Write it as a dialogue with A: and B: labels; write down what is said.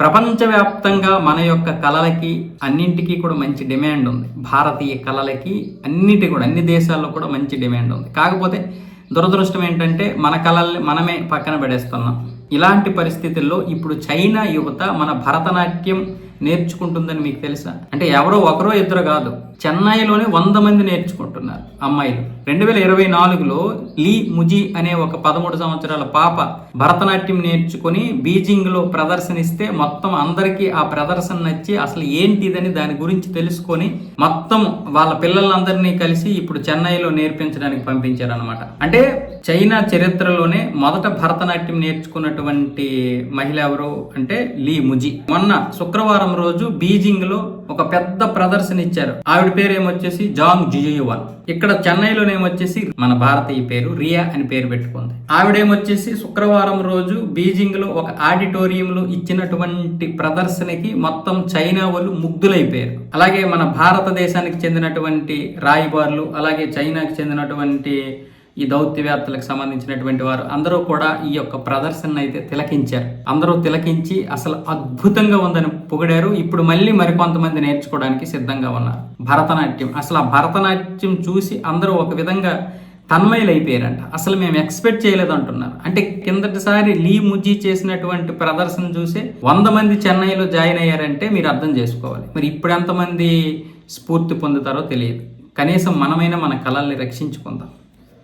A: ప్రపంచవ్యాప్తంగా మన యొక్క కళలకి అన్నింటికీ కూడా మంచి డిమాండ్ ఉంది. భారతీయ కళలకి అన్నిటి కూడా అన్ని దేశాల్లో కూడా మంచి డిమాండ్ ఉంది. కాకపోతే దురదృష్టం ఏంటంటే మన కళల్ని మనమే పక్కన పడేస్తున్నాం. ఇలాంటి పరిస్థితుల్లో ఇప్పుడు చైనా యువత మన భరతనాట్యం నేర్చుకుంటుందని మీకు తెలుసా? అంటే ఎవరో ఒకరో ఇద్దరు కాదు. చెన్నైలోనే వంద మంది నేర్చుకుంటున్నారు అమ్మాయిలు. రెండు వేల ఇరవై నాలుగులో లీ ముజీ అనే ఒక పదమూడు సంవత్సరాల పాప భరతనాట్యం నేర్చుకుని బీజింగ్లో ప్రదర్శనిస్తే మొత్తం అందరికీ ఆ ప్రదర్శన నచ్చి అసలు ఏంటిదని దాని గురించి తెలుసుకొని మొత్తం వాళ్ళ పిల్లలందరినీ కలిసి ఇప్పుడు చెన్నైలో నేర్పించడానికి పంపించారనమాట అంటే చైనా చరిత్రలోనే మొదట భరతనాట్యం నేర్చుకున్నటువంటి మహిళ ఎవరు అంటే లీ ముజీ. మొన్న శుక్రవారం రోజు బీజింగ్లో ఒక పెద్ద ప్రదర్శన ఇచ్చారు. ఆవిడ పేరు ఏమొచ్చేసి జాంగ్ జియువాన్ ఇక్కడ చెన్నైలోనేమొచ్చేసి మన భారతీయ పేరు రియా అని పేరు పెట్టుకుంది. ఆవిడేమొచ్చేసి శుక్రవారం రోజు బీజింగ్లో ఒక ఆడిటోరియం లో ఇచ్చినటువంటి ప్రదర్శనకి మొత్తం చైనా వాళ్ళు ముగ్ధులైపోయారు. అలాగే మన భారతదేశానికి చెందినటువంటి రాయబారులు అలాగే చైనాకి చెందినటువంటి ఈ దౌత్యవేత్తలకు సంబంధించినటువంటి వారు అందరూ కూడా ఈ యొక్క ప్రదర్శన అయితే తిలకించారు. అందరూ తిలకించి అసలు అద్భుతంగా ఉందని పొగిడారు. ఇప్పుడు మళ్ళీ మరికొంతమంది నేర్చుకోవడానికి సిద్ధంగా ఉన్నారు. భరతనాట్యం. అసలు ఆ భరతనాట్యం చూసి అందరూ ఒక విధంగా తన్మయులైపోయారంట. అసలు మేము ఎక్స్పెక్ట్ చేయలేదు అంటున్నారు. అంటే కిందటిసారి లీ ముజీ చేసినటువంటి ప్రదర్శన చూసి వంద మంది చెన్నైలో జాయిన్ అయ్యారంటే మీరు అర్థం చేసుకోవాలి. మరి ఇప్పుడు ఎంతమంది స్ఫూర్తి పొందుతారో తెలియదు. కనీసం మనమైనా మన కళల్ని రక్షించుకుందాం.